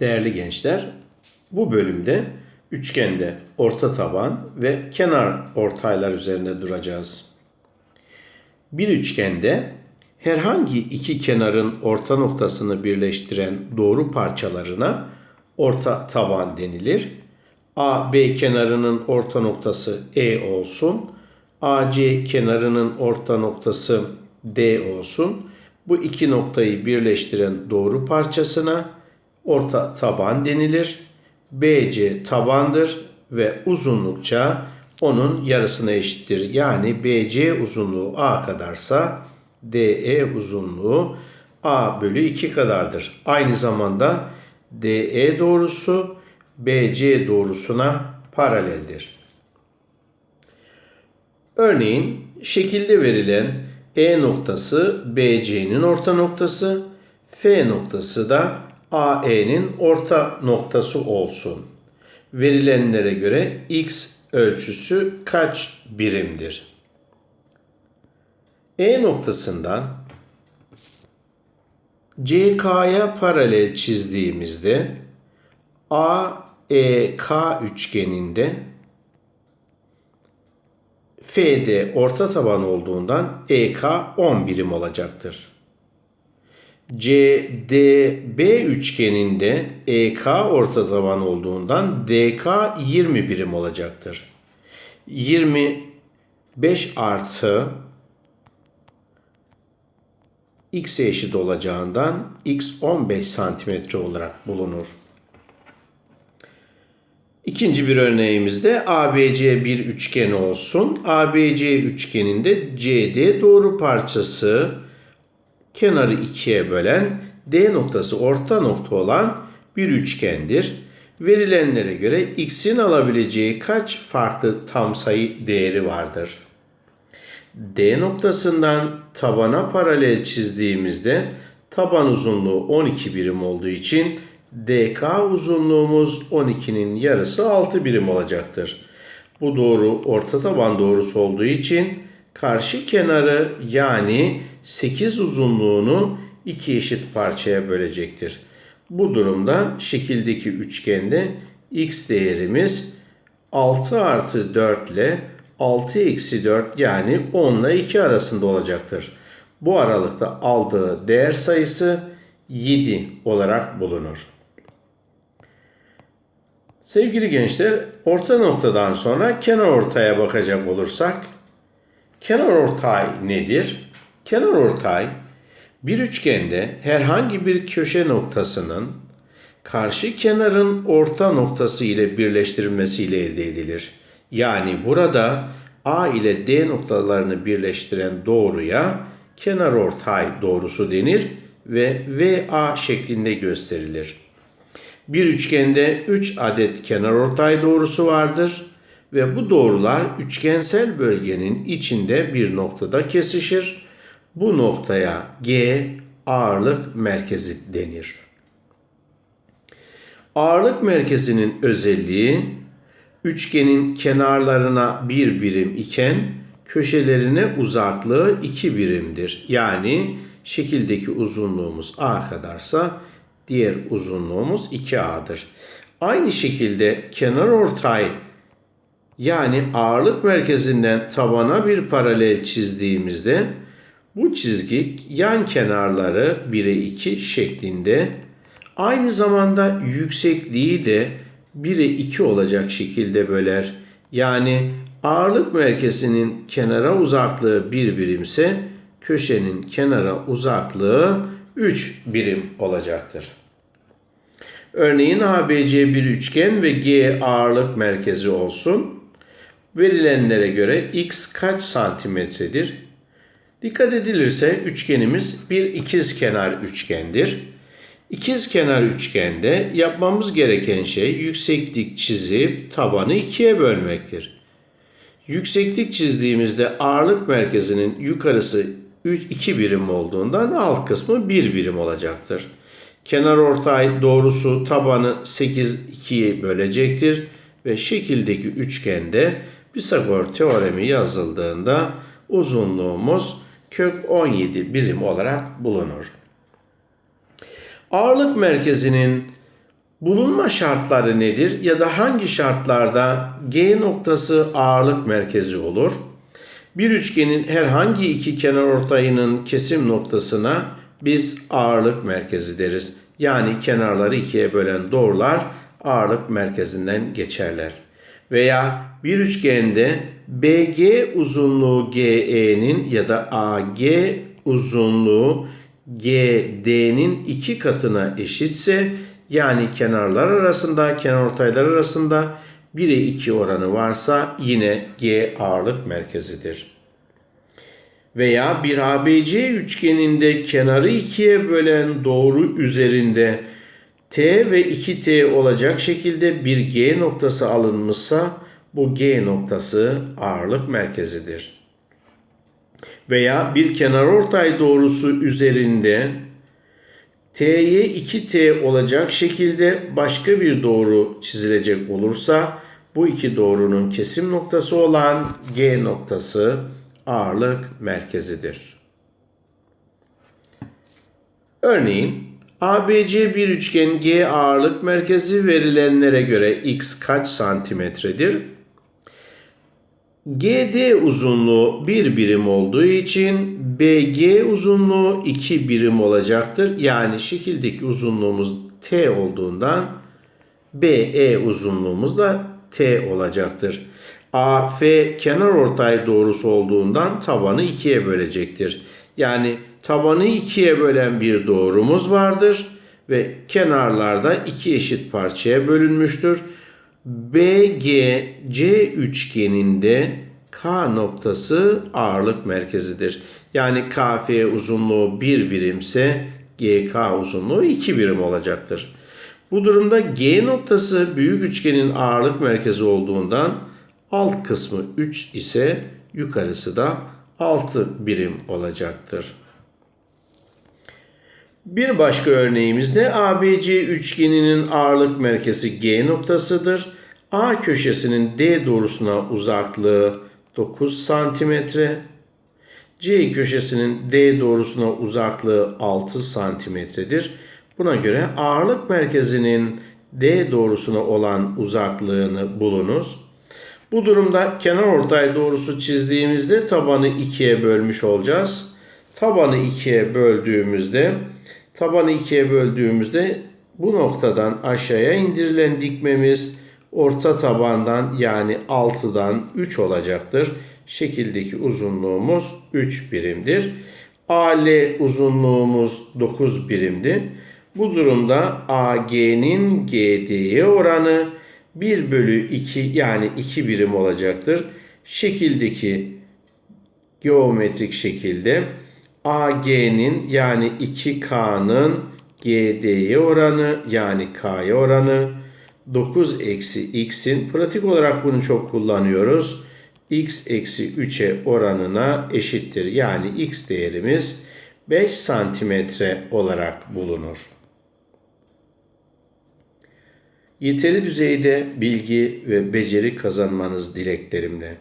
Değerli gençler, bu bölümde üçgende orta taban ve kenar ortaylar üzerinde duracağız. Bir üçgende herhangi iki kenarın orta noktasını birleştiren doğru parçalarına orta taban denilir. AB kenarının orta noktası E olsun. AC kenarının orta noktası D olsun. Bu iki noktayı birleştiren doğru parçasına orta taban denilir. BC tabandır ve uzunlukça onun yarısına eşittir. Yani BC uzunluğu A kadarsa DE uzunluğu A bölü 2 kadardır. Aynı zamanda DE doğrusu BC doğrusuna paraleldir. Örneğin şekilde verilen E noktası BC'nin orta noktası, F noktası da AE'nin orta noktası olsun. Verilenlere göre x ölçüsü kaç birimdir? E noktasından CK'ya paralel çizdiğimizde AEK üçgeninde FD orta taban olduğundan EK 10 birim olacaktır. CDB üçgeninde EK orta taban olduğundan DK 20 birim olacaktır. 25 artı x'e eşit olacağından x 15 santimetre olarak bulunur. İkinci bir örneğimizde ABC bir üçgen olsun. ABC üçgeninde CD doğru parçası kenarı ikiye bölen D noktası orta nokta olan bir üçgendir. Verilenlere göre x'in alabileceği kaç farklı tam sayı değeri vardır? D noktasından tabana paralel çizdiğimizde taban uzunluğu 12 birim olduğu için DK uzunluğumuz 12'nin yarısı 6 birim olacaktır. Bu doğru orta taban doğrusu olduğu için karşı kenarı yani 8 uzunluğunu iki eşit parçaya bölecektir. Bu durumda şekildeki üçgende x değerimiz 6 artı 4 ile 6 eksi 4 yani 10 ile 2 arasında olacaktır. Bu aralıkta aldığı değer sayısı 7 olarak bulunur. Sevgili gençler, orta noktadan sonra kenar ortaya bakacak olursak, kenar ortay nedir? Kenar ortay bir üçgende herhangi bir köşe noktasının karşı kenarın orta noktası ile birleştirilmesiyle elde edilir. Yani burada A ile D noktalarını birleştiren doğruya kenar ortay doğrusu denir ve VA şeklinde gösterilir. Bir üçgende 3 adet kenarortay doğrusu vardır ve bu doğrular üçgensel bölgenin içinde bir noktada kesişir. Bu noktaya G ağırlık merkezi denir. Ağırlık merkezinin özelliği üçgenin kenarlarına bir birim iken köşelerine uzaklığı iki birimdir. Yani şekildeki uzunluğumuz A kadarsa diğer uzunluğumuz 2A'dır. Aynı şekilde kenar ortay yani ağırlık merkezinden tabana bir paralel çizdiğimizde bu çizgi yan kenarları 1'e 2 şeklinde aynı zamanda yüksekliği de 1'e 2 olacak şekilde böler. Yani ağırlık merkezinin kenara uzaklığı 1 birimse köşenin kenara uzaklığı 3 birim olacaktır. Örneğin ABC bir üçgen ve G ağırlık merkezi olsun. Verilenlere göre x kaç santimetredir? Dikkat edilirse üçgenimiz bir ikiz kenar üçgendir. İkiz kenar üçgende yapmamız gereken şey yükseklik çizip tabanı ikiye bölmektir. Yükseklik çizdiğimizde ağırlık merkezinin yukarısı 3, 2 birim olduğundan alt kısmı 1 birim olacaktır. Kenar ortay doğrusu tabanı 8 2'ye bölecektir ve şekildeki üçgende Pisagor teoremi yazıldığında uzunluğumuz kök 17 birim olarak bulunur. Ağırlık merkezinin Bulunma şartları nedir ya da hangi şartlarda G noktası ağırlık merkezi olur? Bir üçgenin herhangi iki kenar ortayının kesim noktasına biz ağırlık merkezi deriz. Yani kenarları ikiye bölen doğrular ağırlık merkezinden geçerler. Veya bir üçgende BG uzunluğu GE'nin ya da AG uzunluğu GD'nin iki katına eşitse yani kenarlar arasında, kenarortaylar arasında 1'e 2 oranı varsa yine G ağırlık merkezidir. Veya bir ABC üçgeninde kenarı ikiye bölen doğru üzerinde T ve 2T olacak şekilde bir G noktası alınmışsa bu G noktası ağırlık merkezidir. Veya bir kenarortay doğrusu üzerinde T'ye 2T olacak şekilde başka bir doğru çizilecek olursa bu iki doğrunun kesim noktası olan G noktası ağırlık merkezidir. Örneğin ABC bir üçgen G ağırlık merkezi verilenlere göre x kaç santimetredir? GD uzunluğu 1 birim olduğu için BG uzunluğu 2 birim olacaktır. Yani şekildeki uzunluğumuz T olduğundan BE uzunluğumuz da T olacaktır. AF kenar ortay doğrusu olduğundan tabanı ikiye bölecektir. Yani tabanı ikiye bölen bir doğrumuz vardır ve kenarlarda iki eşit parçaya bölünmüştür. BGC üçgeninde K noktası ağırlık merkezidir. Yani KF uzunluğu 1 birimse GK uzunluğu 2 birim olacaktır. Bu durumda G noktası büyük üçgenin ağırlık merkezi olduğundan alt kısmı 3 ise yukarısı da 6 birim olacaktır. Bir başka örneğimizde ABC üçgeninin ağırlık merkezi G noktasıdır. A köşesinin D doğrusuna uzaklığı 9 santimetre. C köşesinin D doğrusuna uzaklığı 6 santimetredir. Buna göre ağırlık merkezinin D doğrusuna olan uzaklığını bulunuz. Bu durumda kenar ortay doğrusu çizdiğimizde tabanı ikiye bölmüş olacağız. Tabanı ikiye böldüğümüzde tabanı ikiye böldüğümüzde bu noktadan aşağıya indirilen dikmemiz orta tabandan yani 6'dan 3 olacaktır. Şekildeki uzunluğumuz 3 birimdir. AL uzunluğumuz 9 birimdi. Bu durumda AG'nin GD'ye oranı 1 bölü 2 yani 2 birim olacaktır. Şekildeki geometrik şekilde AG'nin yani 2K'nın GD'ye oranı yani K'ya oranı 9 eksi x'in pratik olarak bunu çok kullanıyoruz. x eksi 3'e oranına eşittir. Yani x değerimiz 5 santimetre olarak bulunur. Yeteri düzeyde bilgi ve beceri kazanmanız dileklerimle.